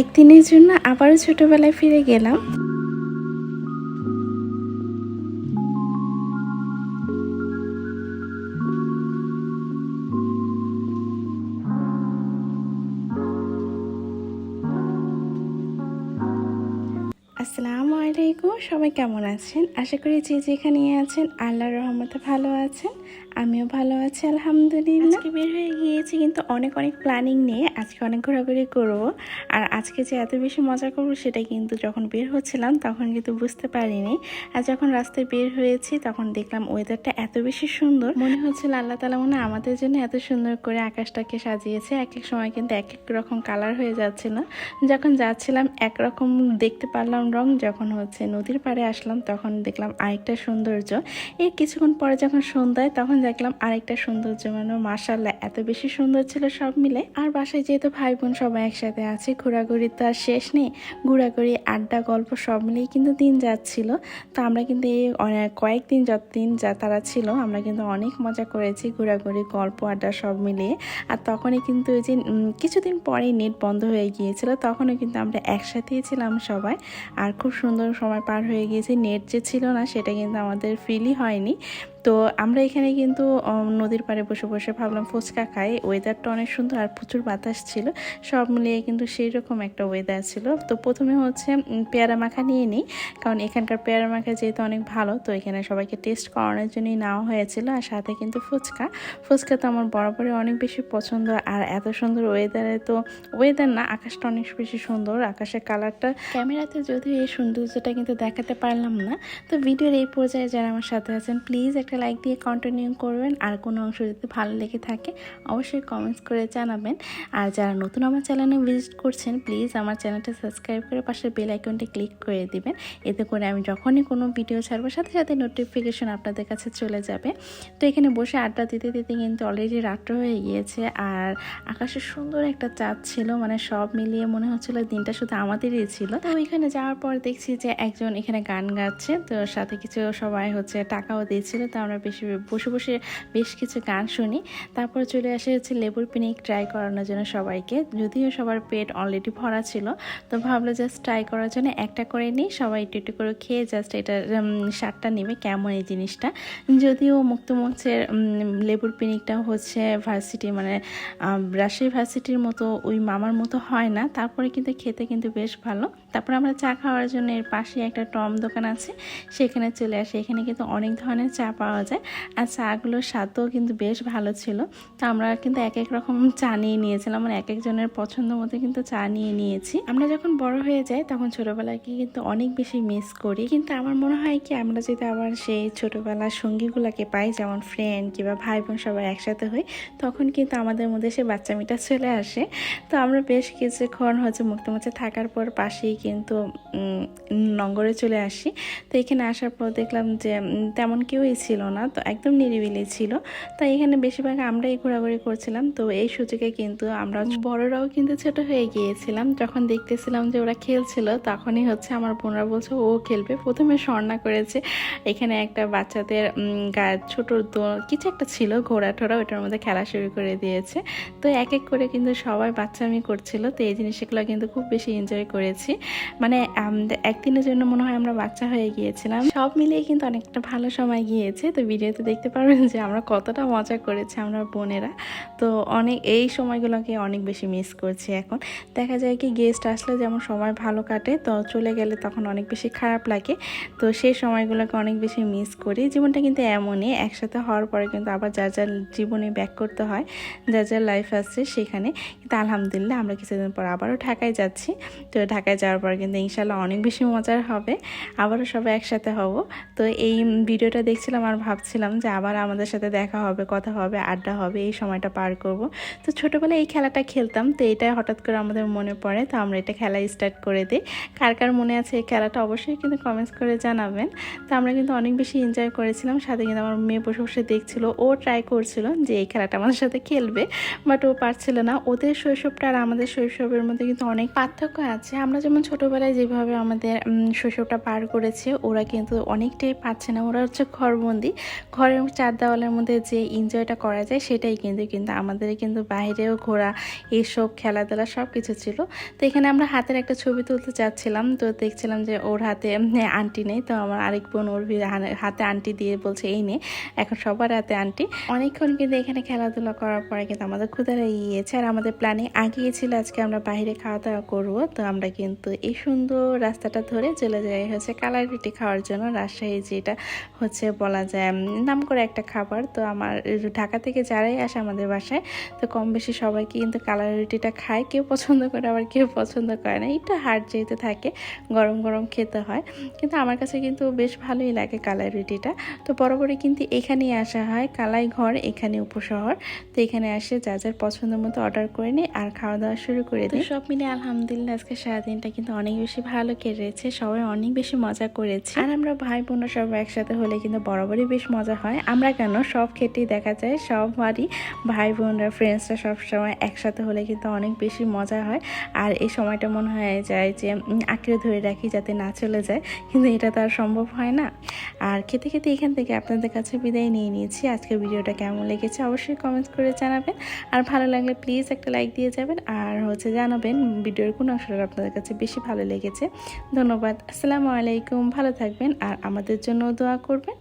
একদিনের জন্য আবারও ছোটবেলায় ফিরে গেলাম। আসসালামু আলাইকুম, সবাই কেমন আছেন? আশা করি যে যেখানে আছেন, আল্লাহর রহমতে ভালো আছেন। আমিও ভালো আছি, আলহামদুলিল্লাহ। আজকে বের হয়ে গিয়েছি, কিন্তু অনেক অনেক প্ল্যানিং নিয়ে আজকে অনেক ঘোরাঘুরি করব। আর আজকে যে এত বেশি মজা করব সেটা কিন্তু যখন বের হচ্ছিলাম তখন কিন্তু বুঝতে পারিনি। আর যখন রাস্তায় বের হয়েছি তখন দেখলাম ওয়েদারটা এত বেশি সুন্দর। মনে হচ্ছিল আল্লাহ তালা মনে আমাদের জন্য এত সুন্দর করে আকাশটাকে সাজিয়েছে। এক এক সময় কিন্তু এক এক রকম কালার হয়ে যাচ্ছিল। যখন যাচ্ছিলাম একরকম দেখতে পারলাম রং, যখন হচ্ছে নদীর পাড়ে আসলাম তখন দেখলাম আরেকটা সৌন্দর্য। এর কিছুক্ষণ পরে যখন সন্ধ্যায় তখন দেখলাম আরেকটা সৌন্দর্য মানে মার্শাল্লাহ এত বেশি সুন্দর ছিল সব মিলে। আর বাসায় যেহেতু ভাই বোন সবাই একসাথে আছে, ঘোরাঘুরি তো আর শেষ নেই। ঘোরাঘুরি, আড্ডা, গল্প সব মিলেই কিন্তু দিন যাচ্ছিল। তো আমরা কিন্তু এই কয়েকদিন যতদিন যা তারা ছিল, আমরা কিন্তু অনেক মজা করেছি ঘোরাঘুরি, গল্প, আড্ডা সব মিলিয়ে। আর তখনই কিন্তু ওই যে কিছুদিন পরেই নেট বন্ধ হয়ে গিয়েছিল, তখনও কিন্তু আমরা একসাথেই ছিলাম সবাই। আর খুব সুন্দর সময় পার হয়ে গিয়েছে, নেট যে ছিল না, সেটা কিন্তু আমাদের ফিলই হয়নি। তো আমরা এখানে কিন্তু নদীর পাড়ে বসে বসে ভাবলাম ফুচকা খাই। ওয়েদারটা অনেক সুন্দর আর প্রচুর বাতাস ছিল। সব মিলিয়ে কিন্তু সেই রকম একটা ওয়েদার ছিল। তো প্রথমে হচ্ছে পেয়ারা মাখা নিয়ে নিই। কারণ এখানকার পেয়ারা মাখা যেহেতু অনেক ভালো, তো এখানে সবাইকে টেস্ট করানোর জন্যই নেওয়া হয়েছিল। আর সাথে কিন্তু ফুচকা। ফুচকা তো আমার বরাবরই অনেক বেশি পছন্দ। আর এত সুন্দর ওয়েদারে তো ওয়েদার না, আকাশটা অনেক বেশি সুন্দর। আকাশের কালারটা ক্যামেরাতে যদিও এই সৌন্দর্যটা কিন্তু দেখাতে পারলাম না, তো ভিডিওর এই পর্যায়ে যারা আমার সাথে আছেন প্লিজ একটা লাইক দিয়ে কন্টিনিউ করবেন। আর কোনো অংশ যদি ভালো লেগে থাকে, অবশ্যই কমেন্টস করে জানাবেন। আর যারা নতুন আমার চ্যানেলে ভিজিট করছেন প্লিজ আমার চ্যানেলটা সাবস্ক্রাইব করে পাশে বেল আইকনটি ক্লিক করে দিবেন। এতে করে আমি যখনই কোনো ভিডিও ছাড়বো, সাথে সাথে নোটিফিকেশন আপনাদের কাছে চলে যাবে। তো এখানে বসে আড্ডা দিতে দিতে কিন্তু অলরেডি রাত্র হয়ে গিয়েছে। আর আকাশে সুন্দর একটা চাঁদ ছিল মানে সব মিলিয়ে মনে হচ্ছিল দিনটা শুধু আমাদেরই ছিল। তো ওইখানে যাওয়ার পর দেখছি যে একজন এখানে গান গাচ্ছে। তো সাথে কিছু সবাই হচ্ছে টাকাও দিয়েছিল। তো আমরা বেশি বসে বসে বেশ কিছু গান শুনি। তারপর চলে আসে হচ্ছে লেবুর পিনিক ট্রাই করানোর জন্য সবাইকে। যদিও সবার পেট অলরেডি ভরা ছিল, তো ভাবলো জাস্ট ট্রাই করার জন্য একটা করে নিই, সবাই একটু একটু করে খেয়ে জাস্ট এটা স্বাদটা নেবে কেমন এই জিনিসটা। যদিও মুক্তমঞ্চের লেবুর পিনিকটা হচ্ছে ভার্সিটি মানে রাজশাহী ভার্সিটির মতো ওই মামার মতো হয় না, তারপরে কিন্তু খেতে কিন্তু বেশ ভালো। তারপরে আমরা চা খাওয়ার জন্য এর পাশে একটা টম দোকান আছে, সেখানে চলে আসে। এখানে কিন্তু অনেক ধরনের চা পাওয়া যায়। আর চাগুলোর স্বাদও কিন্তু বেশ ভালো ছিল। তো আমরা কিন্তু এক এক রকম চা নিয়ে নিয়েছিলাম। মানে এক একজনের পছন্দ মতো কিন্তু চা নিয়ে নিয়েছি। আমরা যখন বড় হয়ে যাই, তখন ছোটোবেলাকে কিন্তু অনেক বেশি মিস করি। কিন্তু আমার মনে হয় কি, আমরা যদি আবার সেই ছোটবেলার সঙ্গীগুলোকে পাই, যেমন ফ্রেন্ড কিংবা ভাই বোন সবাই একসাথে হই, তখন কিন্তু আমাদের মধ্যে সে বাচ্চামিটা চলে আসে। তো আমরা বেশ কিছুক্ষণ হচ্ছে মুক্তমুচে থাকার পর পাশেই কিন্তু উম, নঙ্গরে চলে আসি। তো এখানে আসার পর দেখলাম যে তেমন কেউই ছিল না তো একদম নিরিবিলি ছিল। তো এখানে বেশিরভাগ আমরাই ঘোরাঘুরি করছিলাম। তো এই সুযোগে কিন্তু আমরা বড়রাও কিন্তু ছোট হয়ে গিয়েছিলাম। যখন দেখতেছিলাম যে ওরা খেলছিল তখনই হচ্ছে আমার বোনরা বলছে ও খেলবে। প্রথমে স্বর্ণা করেছে। এখানে একটা বাচ্চাদের উম, গা ছোট কিছু একটা ছিল ঘোড়া টোড়া ওটার মধ্যে খেলা শুরু করে দিয়েছে। তো এক এক করে কিন্তু সবাই বাচ্চামি করছিল। তো এই জিনিসগুলো কিন্তু খুব বেশি এনজয় করেছি। মানে একদিনের জন্য মনে হয় আমরা বাচ্চা হয়ে গিয়েছিলাম। সব মিলিয়ে কিন্তু অনেকটা ভালো সময় গিয়েছে। তো ভিডিওতে দেখতে পারবেন যে আমরা কতটা মজা করেছি আমরা বোনেরা। তো অনেক, এই সময়গুলোকে অনেক বেশি মিস করছি এখন। দেখা যায় কি গেস্ট আসলে যেমন সময় ভালো কাটে, তো চলে গেলে তখন অনেক বেশি খারাপ লাগে। তো সেই সময়গুলোকে অনেক বেশি মিস করি। জীবনটা কিন্তু এমনই, একসাথে হওয়ার পরে কিন্তু আবার যার যার জীবনে ব্যাক করতে হয়, যার যার লাইফ আছে সেখানে। কিন্তু আলহামদুলিল্লাহ আমরা কিছুদিন পর আবারও ঢাকায় যাচ্ছি। তো ঢাকায় যাওয়ার পর কিন্তু ইনশাল্লাহ অনেক বেশি মজার হবে। আবারও সবাই একসাথে হব। তো এই ভিডিওটা দেখছিলাম আর ভাবছিলাম যে আবার আমাদের সাথে দেখা হবে, কথা হবে, আড্ডা হবে, এই সময়টা পার করব। তো ছোটোবেলায় এই খেলাটা খেলতাম, তো এটা হঠাৎ করে আমাদের মনে পড়ে। তো আমরা এটা খেলা স্টার্ট করে দিই। কার কার মনে আছে এই খেলাটা অবশ্যই কিন্তু কমেন্টস করে জানাবেন। তো আমরা কিন্তু অনেক বেশি এনজয় করেছিলাম। সাথে কিন্তু আমার মেয়ে বসে বসে দেখছিল, ও ট্রাই করছিল যে এই খেলাটা আমাদের সাথে খেলবে বাট ও পারছিল না। ওদের শৈশবটা আর আমাদের শৈশবের মধ্যে কিন্তু অনেক পার্থক্য আছে। আমরা যেমন ছোটোবেলায় যেভাবে আমাদের শৈশবটা পার করেছে, ওরা কিন্তু অনেকটাই পাচ্ছে না। ওরা হচ্ছে ঘরবন্দি। ঘরের চার দেওয়ালের মধ্যে যে এনজয়টা করা যায়, সেটাই কিন্তু কিন্তু আমাদের কিন্তু বাইরেও ঘোরা, এসব খেলাধুলা সব কিছু ছিল। তো এখানে আমরা হাতের একটা ছবি তুলতে চাচ্ছিলাম তো দেখছিলাম যে ওর হাতে আন্টি নেই। তো আমার আরেক বোন ওর হাতে আন্টি দিয়ে বলছে, এই নে, এখন সবার হাতে আন্টি। অনেকক্ষণ কিন্তু এখানে খেলাধুলা করার পরে কিন্তু আমাদের ক্ষুদা লেগে গিয়েছে। আর আমাদের প্ল্যানে আগিয়ে ছিল, আজকে আমরা বাইরে খাওয়া দাওয়া করব। তো আমরা কিন্তু এই সুন্দর রাস্তাটা ধরে চলে যায় হচ্ছে কালার রুটি খাওয়ার জন্য রাজশাহী যেটা হচ্ছে বলা যায় নাম করে একটা খাবার। তো আমার ঢাকা থেকে যারাই আসে আমাদের বাসায় তো কম বেশি সবাইকে কিন্তু কালার রুটিটা খায়। কেউ পছন্দ করে আবার কেউ পছন্দ করে না। একটু হার্ড যেহেতু থাকে গরম গরম খেতে হয়। কিন্তু আমার কাছে কিন্তু বেশ ভালোই লাগে কালাই রুটিটা তো বরাবরই কিন্তু এখানেই আসা হয় কালাই ঘর এখানে উপশহর। তো এখানে আসে যা যার পছন্দ মতো অর্ডার করে নিই আর খাওয়া দাওয়া শুরু করে দিই। সব মিলে আলহামদুলিল্লাহ আজকে সারাদিনটা কিন্তু অনেক বেশি ভালো কেটেছে, সবাই অনেক বেশি মজা করেছে। আর আমরা ভাই বোনরা সবাই একসাথে হলে কিন্তু বরাবরই বেশ মজা হয়। আমরা কেন? সব ক্ষেত্রেই দেখা যায়, সবারই ভাই বোনরা ফ্রেন্ডসরা সবসময় একসাথে হলে কিন্তু অনেক বেশি মজা হয়। আর এই সময়টা মনে হয় যায় যে আঁকড়ে ধরে রাখি যাতে না চলে যায়, কিন্তু এটা তো আর সম্ভব হয় না। আর খেতে খেতে এখান থেকে আপনাদের কাছে বিদায় নিয়ে নিয়েছি। আজকের ভিডিওটা কেমন লেগেছে অবশ্যই কমেন্টস করে জানাবেন। আর ভালো লাগলে প্লিজ একটা লাইক দিয়ে যাবেন। আর হচ্ছে জানাবেন ভিডিওর কোন অংশটা আপনাদের কাছে বেশি ভালো লেগেছে। ধন্যবাদ। আসসালামু আলাইকুম। ভালো থাকবেন আর আমাদের জন্য দোয়া করবেন।